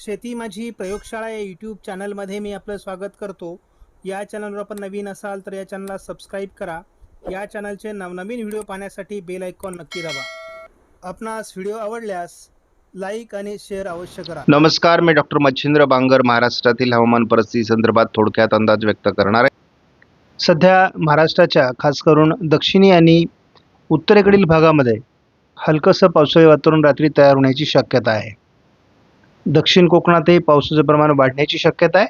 शेती माझी प्रयोगशाळा या यूट्यूब चॅनलमध्ये मी आपलं स्वागत करतो. या चॅनलवर आपण नवीन असाल तर या चॅनलला सबस्क्राईब करा. या चॅनलचे नवनवीन व्हिडिओ पाहण्यासाठी बेल आयकॉन नक्की दाबा. आपणास व्हिडिओ आवडल्यास लाईक आणि शेअर अवश्य करा. नमस्कार मी डॉक्टर मच्छिंद्र बांगर महाराष्ट्रातील हवामान परिस्थिती संदर्भात थोडक्यात अंदाज व्यक्त करणार आहे. सध्या महाराष्ट्राच्या खास करून दक्षिणी आणि उत्तरेकडील भागामध्ये हलकंसं पावसाळी वातावरण रात्री तयार होण्याची शक्यता आहे. दक्षिण कोकणातही पावसाचं प्रमाण वाढण्याची शक्यता आहे.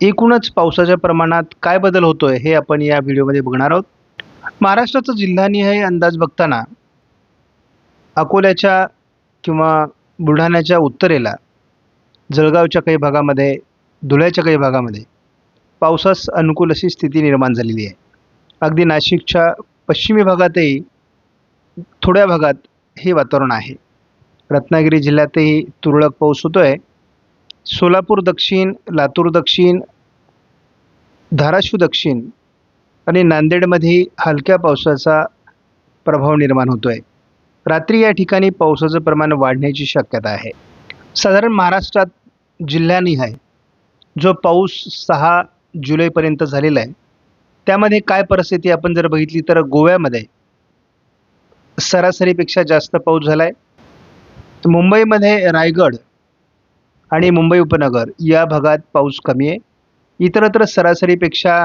एकूणच पावसाच्या प्रमाणात काय बदल होतोय हे आपण या व्हिडिओमध्ये बघणार आहोत. महाराष्ट्राचा जिल्हानिहाय अंदाज बघताना अकोल्याच्या किंवा बुलढाण्याच्या उत्तरेला जळगावच्या काही भागामध्ये धुळ्याच्या काही भागामध्ये पावसास अनुकूल अशी स्थिती निर्माण झालेली आहे. अगदी नाशिकच्या पश्चिमी भागातही थोड्या भागात हे वातावरण आहे. रत्नागिरी जिल्ह्यातही तुरळक पाऊस होतो आहे सोलापूर दक्षिण लातूर दक्षिण धाराशिव दक्षिण आणि नांदेडमध्ये हलक्या पावसाचा प्रभाव निर्माण होतो आहे रात्री या ठिकाणी पावसाचं प्रमाण वाढण्याची शक्यता आहे. साधारण महाराष्ट्रात जिल्ह्यानिहाय जो पाऊस सहा जुलैपर्यंत झालेला आहे त्यामध्ये काय परिस्थिती आपण जर बघितली तर गोव्यामध्ये सरासरीपेक्षा जास्त पाऊस झाला आहे मुंबईमध्ये रायगड आणि मुंबई उपनगर या भागात पाऊस कमी आहे. इतरत्र सरासरीपेक्षा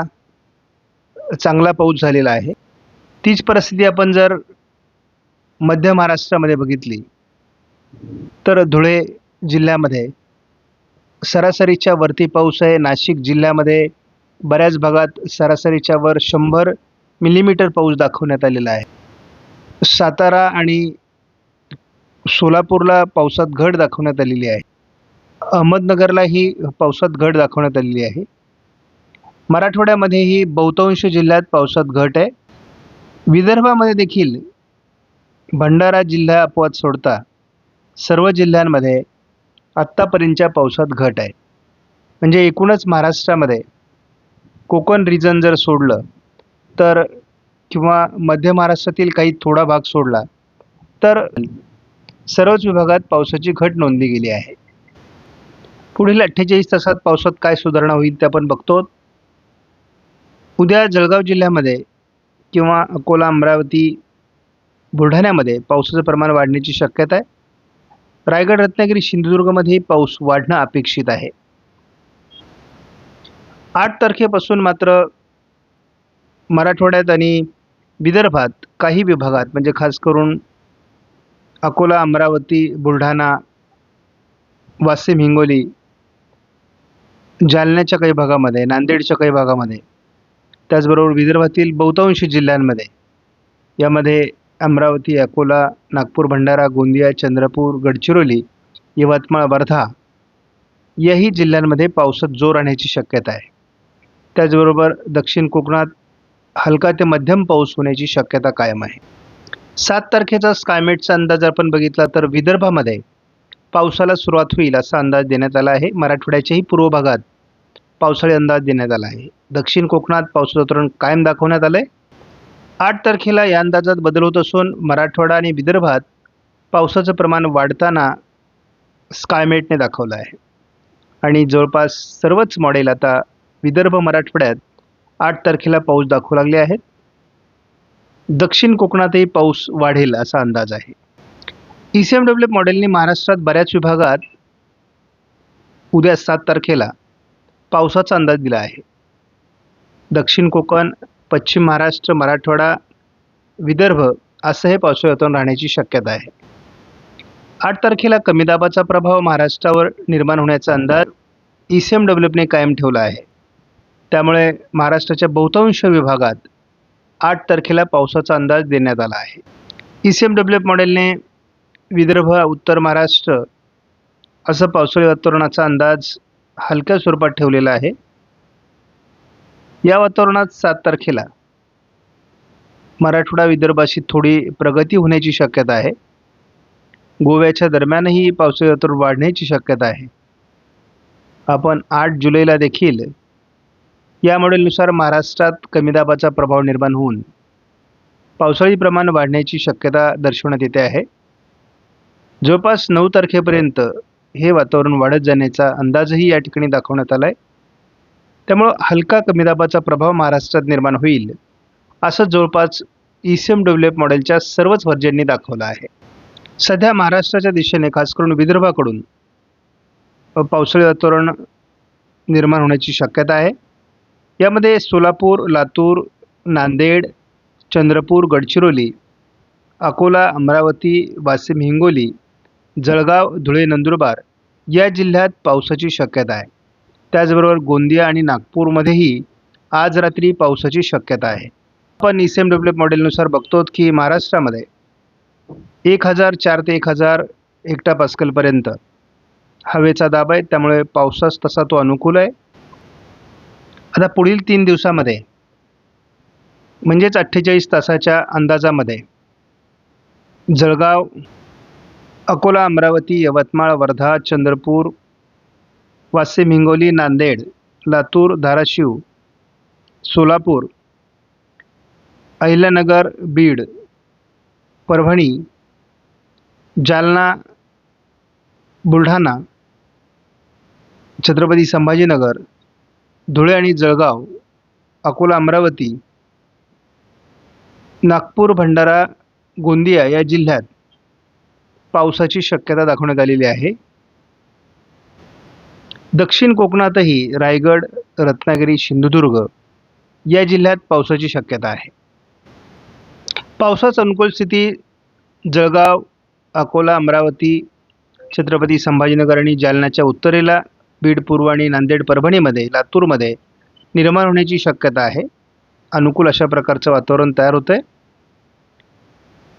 चांगला पाऊस झालेला आहे. तीच परिस्थिती आपण जर मध्य महाराष्ट्रामध्ये बघितली तर धुळे जिल्ह्यामध्ये सरासरीच्या वरती पाऊस आहे. नाशिक जिल्ह्यामध्ये बऱ्याच भागात सरासरीच्या वर शंभर मिलीमीटर पाऊस दाखवण्यात आलेला आहे. सातारा आणि सोलापूरला पावसात घट दाखवण्यात आलेली आहे. अहमदनगरलाही पावसात घट दाखवण्यात आलेली आहे. मराठवाड्यामध्येही बहुतांश जिल्ह्यात पावसात घट आहे. विदर्भामध्ये देखील भंडारा जिल्हा अपवाद सोडता सर्व जिल्ह्यांमध्ये आत्तापर्यंतच्या पावसात घट आहे. म्हणजे एकूणच महाराष्ट्रामध्ये कोकण रिजन जर सोडलं तर किंवा मध्य महाराष्ट्रातील काही थोडा भाग सोडला तर सर्वच विभागात पावसाची घट नोंदली गेली आहे. पुढील अठ्ठेचाळीस तासात पावसात काय सुधारणा होईल ते आपण बघतो. उद्या जळगाव जिल्ह्यामध्ये किंवा अकोला अमरावती बुलढाण्यामध्ये पावसाचं प्रमाण वाढण्याची शक्यता आहे. रायगड रत्नागिरी सिंधुदुर्गमध्ये पाऊस वाढणं अपेक्षित आहे. आठ तारखेपासून मात्र मराठवाड्यात आणि विदर्भात काही विभागात म्हणजे खास करून अकोला अमरावती बुलढाणा वाशिम हिंगोली जालन्याच्या काही भागामध्ये नांदेडच्या काही भागामध्ये त्याचबरोबर विदर्भातील बहुतांश जिल्ह्यांमध्ये यामध्ये अमरावती अकोला नागपूर भंडारा गोंदिया चंद्रपूर गडचिरोली यवतमाळ वर्धा याही जिल्ह्यांमध्ये पावसात जोर आणण्याची शक्यता आहे. त्याचबरोबर दक्षिण कोकणात हलका ते मध्यम पाऊस होण्याची शक्यता कायम आहे. सात तारखेचा स्कायमेटचा अंदाज आपण बघितला तर विदर्भामध्ये पावसाला सुरुवात होईल असा अंदाज देण्यात आला आहे. मराठवाड्याच्याही पूर्व भागात पावसाळी अंदाज देण्यात आला आहे. दक्षिण कोकणात पावसाचं धोरण कायम दाखवण्यात आलं आहे आठ तारखेला या अंदाजात बदल होत असून मराठवाडा आणि विदर्भात पावसाचं प्रमाण वाढताना स्कायमेटने दाखवलं आहे. आणि जवळपास सर्वच मॉडेल आता विदर्भ मराठवाड्यात आठ तारखेला पाऊस दाखवू लागले आहेत. दक्षिण कोकणातही पाऊस वाढेल असा अंदाज आहे. ई सी एम डब्ल्यू मॉडेलने महाराष्ट्रात बऱ्याच विभागात उद्या सात तारखेला पावसाचा अंदाज दिला आहे. दक्षिण कोकण पश्चिम महाराष्ट्र मराठवाडा विदर्भ असं हे पावसाळी वातावरण राहण्याची शक्यता आहे. आठ तारखेला कमी दाबाचा प्रभाव महाराष्ट्रावर निर्माण होण्याचा अंदाज ई सी एम डब्ल्यूपने कायम ठेवला आहे. त्यामुळे महाराष्ट्राच्या बहुतांश विभागात आठ तारखेला पावसाचा अंदाज देण्यात आला आहे. ई सी एम डब्ल्यू मॉडेलने विदर्भ उत्तर महाराष्ट्र असं पावसाळी वातावरणाचा अंदाज हलक्या स्वरूपात ठेवलेला आहे. या वातावरणात सात तारखेला मराठवाडा विदर्भाशी थोडी प्रगती होण्याची शक्यता आहे. गोव्याच्या दरम्यानही पावसाळी वातावरण वाढण्याची शक्यता आहे. आपण आठ जुलैला देखील या मॉडेलनुसार महाराष्ट्रात कमी दाबाचा प्रभाव निर्माण होऊन पावसाळी प्रमाण वाढण्याची शक्यता दर्शवण्यात येते आहे. जवळपास नऊ तारखेपर्यंत हे वातावरण वाढत जाण्याचा अंदाजही या ठिकाणी दाखवण्यात आला आहे त्यामुळं हलका कमी दाबाचा प्रभाव महाराष्ट्रात निर्माण होईल असं जवळपास E C M W F मॉडेलच्या सर्वच वर्जांनी दाखवलं आहे. सध्या महाराष्ट्राच्या दिशेने खास करून विदर्भाकडून पावसाळी वातावरण निर्माण होण्याची शक्यता आहे. यामध्ये सोलापूर लातूर नांदेड चंद्रपूर गडचिरोली अकोला अमरावती वाशिम हिंगोली जळगाव धुळे नंदुरबार या जिल्ह्यात पावसाची शक्यता आहे. त्याचबरोबर गोंदिया आणि नागपूरमध्येही आज रात्री पावसाची शक्यता आहे. आपण ई सी एम डब्ल्यू मॉडेलनुसार बघतो की महाराष्ट्रामध्ये एक हजार चार ते एक हजार हेक्टा पास्कलपर्यंत हवेचा दाब आहे. त्यामुळे पावसास तसा तो अनुकूल आहे. आता पुढील तीन दिवसामध्ये म्हणजेच अठ्ठेचाळीस तासाच्या अंदाजामध्ये जळगाव अकोला अमरावती यवतमाळ वर्धा चंद्रपूर वाशिम हिंगोली नांदेड लातूर धाराशिव सोलापूर अहिल्यानगर बीड परभणी जालना बुलढाणा छत्रपती संभाजीनगर धुळे आणि जळगाव अकोला अमरावती नागपूर भंडारा गोंदिया या जिल्ह्यात पावसाची शक्यता दाखवण्यात आलेली आहे. दक्षिण कोकणातही रायगड रत्नागिरी सिंधुदुर्ग या जिल्ह्यात पावसाची शक्यता आहे. पावसाच अनुकूल स्थिती जळगाव अकोला अमरावती छत्रपती संभाजीनगर आणि जालन्याच्या उत्तरेला बीड पूर्व आणि नांदेड परभणीमध्ये लातूरमध्ये निर्माण होण्याची शक्यता आहे. अनुकूल अशा प्रकारचं वातावरण तयार होतं आहे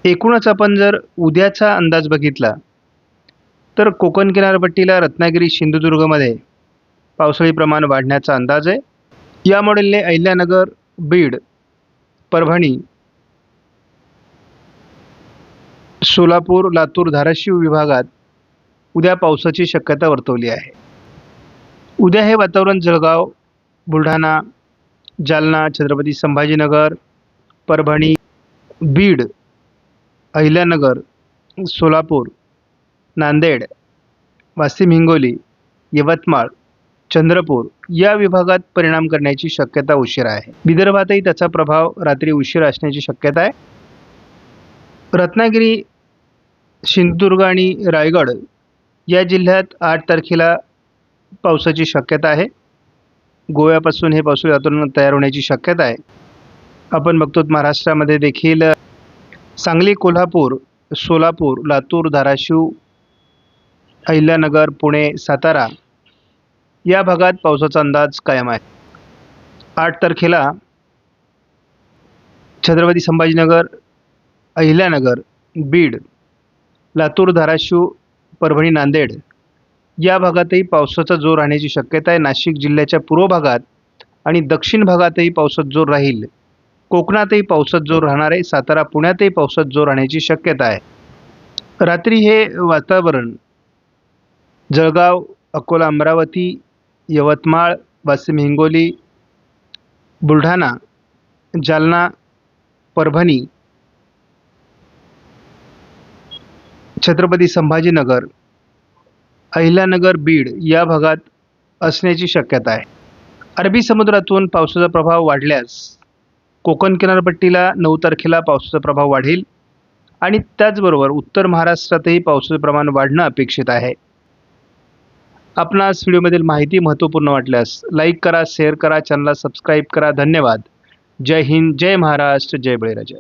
एकूणच आपण जर उद्याचा अंदाज बघितला तर कोकण किनारपट्टीला रत्नागिरी सिंधुदुर्गमध्ये पावसाळी प्रमाण वाढण्याचा अंदाज आहे. या मॉडेलने अहिल्यानगर बीड परभणी सोलापूर लातूर धाराशिव विभागात उद्या पावसाची शक्यता वर्तवली आहे. उद्या हे वातावरण जळगाव बुलढाणा जालना छत्रपती संभाजीनगर परभणी बीड अहिल्यानगर सोलापूर नांदेड वाशिम हिंगोली यवतमाळ चंद्रपूर या विभागात परिणाम करण्याची शक्यता उशिरा आहे. विदर्भातही त्याचा प्रभाव रात्री उशीर असण्याची शक्यता आहे. रत्नागिरी सिंधुदुर्ग आणि रायगड या जिल्ह्यात आठ तारखेला पावसाची शक्यता आहे. गोव्यापासून हे पावसाळी वातावरण तयार होण्याची शक्यता आहे. आपण बघतो महाराष्ट्रामध्ये देखील सांगली कोल्हापूर सोलापूर लातूर धाराशिव अहिल्यानगर पुणे सातारा या भागात पावसाचा अंदाज कायम आहे. आठ तारखेला छत्रपती संभाजीनगर अहिल्यानगर बीड लातूर धाराशिव परभणी नांदेड या भागातही पावसाचा जोर राहण्याची शक्यता आहे. नाशिक जिल्ह्याच्या पूर्व भागात आणि दक्षिण भागातही पावसात जोर राहील. कोकणातही पावसात जोर राहणार आहे. सातारा पुण्यातही पावसात जोर राहण्याची शक्यता आहे. रात्री हे वातावरण जळगाव अकोला अमरावती यवतमाळ वाशिम हिंगोली बुलढाणा जालना परभणी छत्रपती संभाजीनगर अहिल्यानगर बीड या भागात असण्याची शक्यता आहे. अरबी समुद्रातून पावसाचा प्रभाव वाढल्यास कोकण किनारपट्टीला नऊ तारखेला पावसाचा प्रभाव वाढेल आणि त्याचबरोबर उत्तर महाराष्ट्रातही पावसाचं प्रमाण वाढणं अपेक्षित आहे. आपणास व्हिडिओमधील माहिती महत्त्वपूर्ण वाटल्यास लाईक करा शेअर करा चॅनलला सबस्क्राईब करा. धन्यवाद. जय हिंद जय महाराष्ट्र जय बळीराजा.